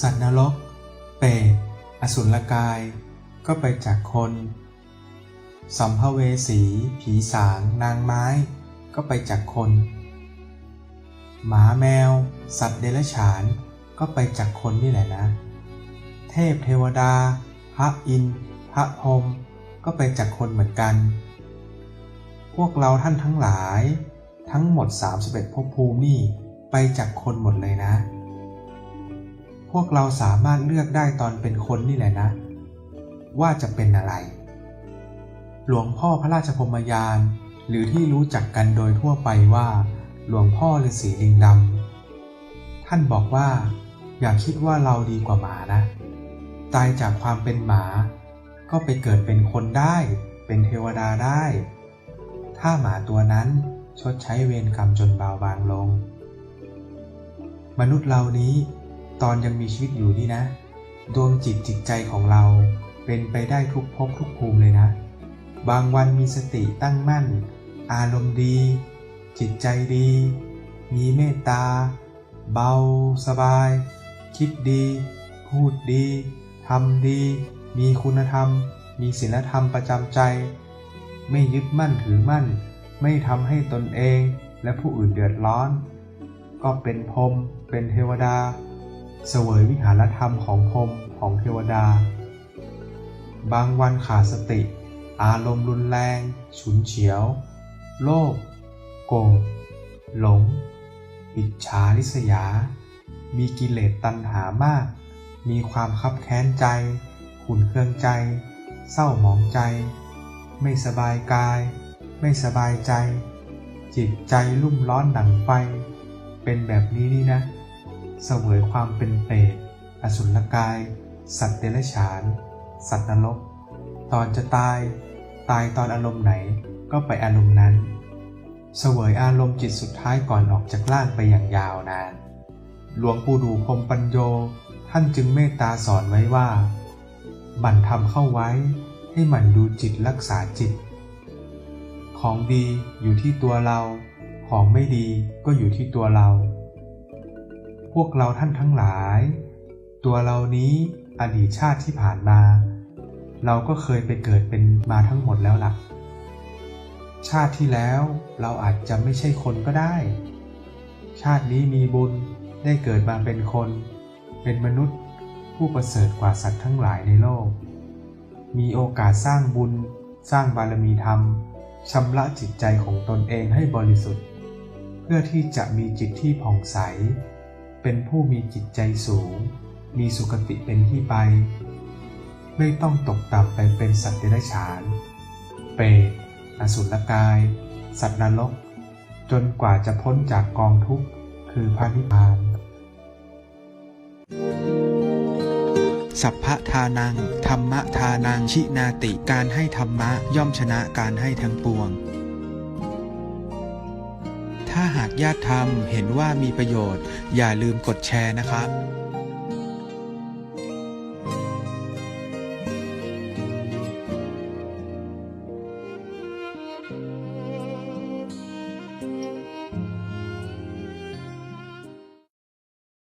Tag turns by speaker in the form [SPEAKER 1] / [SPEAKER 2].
[SPEAKER 1] สัตว์นรก เปรตอสุรกาย ก็ไปจากคน สัมภเวสี ผีสาง นางไม้ ก็ไปจากคน หมาแมว สัตว์เดรัจฉาน ก็ไปจากคนนี่แหละนะ เทพเทวดา พระอินทร์พระพรหมก็ไปจากคนเหมือนกัน พวกเราท่านทั้งหลาย ทั้งหมด 31ภพภูมินี่ไปจากคนหมดเลยนะ พวกเราสามารถเลือกได้ตอนเป็นคนนี่แหละนะ ว่าจะเป็นอะไร หลวงพ่อพระราชพรมยาน หรือที่รู้จักกันโดยทั่วไปว่า หลวงพ่อฤาษีลิงดำท่านบอกว่า อย่าคิดว่าเราดีกว่าหมานะ ตายจากความเป็นหมา ก็ไปเกิดเป็นคนได้ เป็นเทวดาได้ ถ้าหมาตัวนั้นชดใช้เวรกรรมจนเบาบางลง มนุษย์เรานี้ ตอนยังมีชีวิตอยู่นี่นะ ดวงจิตจิตใจของเราเป็นไปได้ทุกภพทุกภูมิเลยนะ บางวันมีสติตั้งมั่น อารมณ์ดี จิตใจดี มีเมตตา เบา สบาย คิดดี พูดดีทำดี มีคุณธรรม มีศีลธรรมประจำใจ ไม่ยึดมั่นถือมั่น ไม่ทำให้ตนเองและผู้อื่นเดือดร้อน ก็เป็นพรมเป็นเทวดา เสวยวิหารธรรมของพรมของเทวดา บางวันขาดสติ อารมณ์รุนแรง ฉุนเฉียว โลภ โกรธ หลง อิจฉาริษยา มีกิเลสตัณหามาก มีความคับแค้นใจ ขุ่นเคืองใจ เศร้าหมองใจ ไม่สบายกาย ไม่สบายใจ จิตใจรุ่มร้อนหนังไฟ เป็นแบบนี้นี่นะ เสวยความเป็นเปรตอสุรกาย สัตว์เดรัจฉาน สัตว์นรก ตอนจะตาย ตายตอนอารมณ์ไหนก็ไปอารมณ์นั้น เสวยอารมณ์จิตสุดท้ายก่อนออกจากร่างไปอย่างยาวนาน หลวงปู่ดูพรมปัญโย ท่านจึงเมตตาสอนไว้ว่าหมั่นทำเข้าไว้ ให้หมั่นดูจิตรักษาจิต ของดีอยู่ที่ตัวเรา ของไม่ดีก็อยู่ที่ตัวเรา พวกเราท่านทั้งหลาย ตัวเรานี้อดีตชาติที่ผ่านมา เราก็เคยไปเกิดเป็นมาทั้งหมดแล้วล่ะ ชาติที่แล้วเราอาจจะไม่ใช่คนก็ได้ ชาตินี้มีบุญได้เกิดมาเป็นคน เป็นมนุษย์ผู้ประเสริฐกว่าสัตว์ทั้งหลายในโลก มีโอกาสสร้างบุญ สร้างบารมีธรรมชำระจิตใจของตนเองให้บริสุทธิ์ เพื่อที่จะมีจิตที่ผ่องใส เป็นผู้มีจิตใจสูง มีสุคติเป็นที่ไป ไม่ต้องตกต่ำไปเป็นสัตว์เดรัจฉาน เปรตอสุรกาย สัตว์นรก จนกว่าจะพ้นจากกองทุกข์คือพระนิพพาน สัพพะทานัง ธรรมะทานัง ชินาติ การให้ธรรมะย่อมชนะการให้ทั้งปวง ถ้าหากญาติธรรมเห็นว่ามีประโยชน์ อย่าลืมกดแชร์นะครับ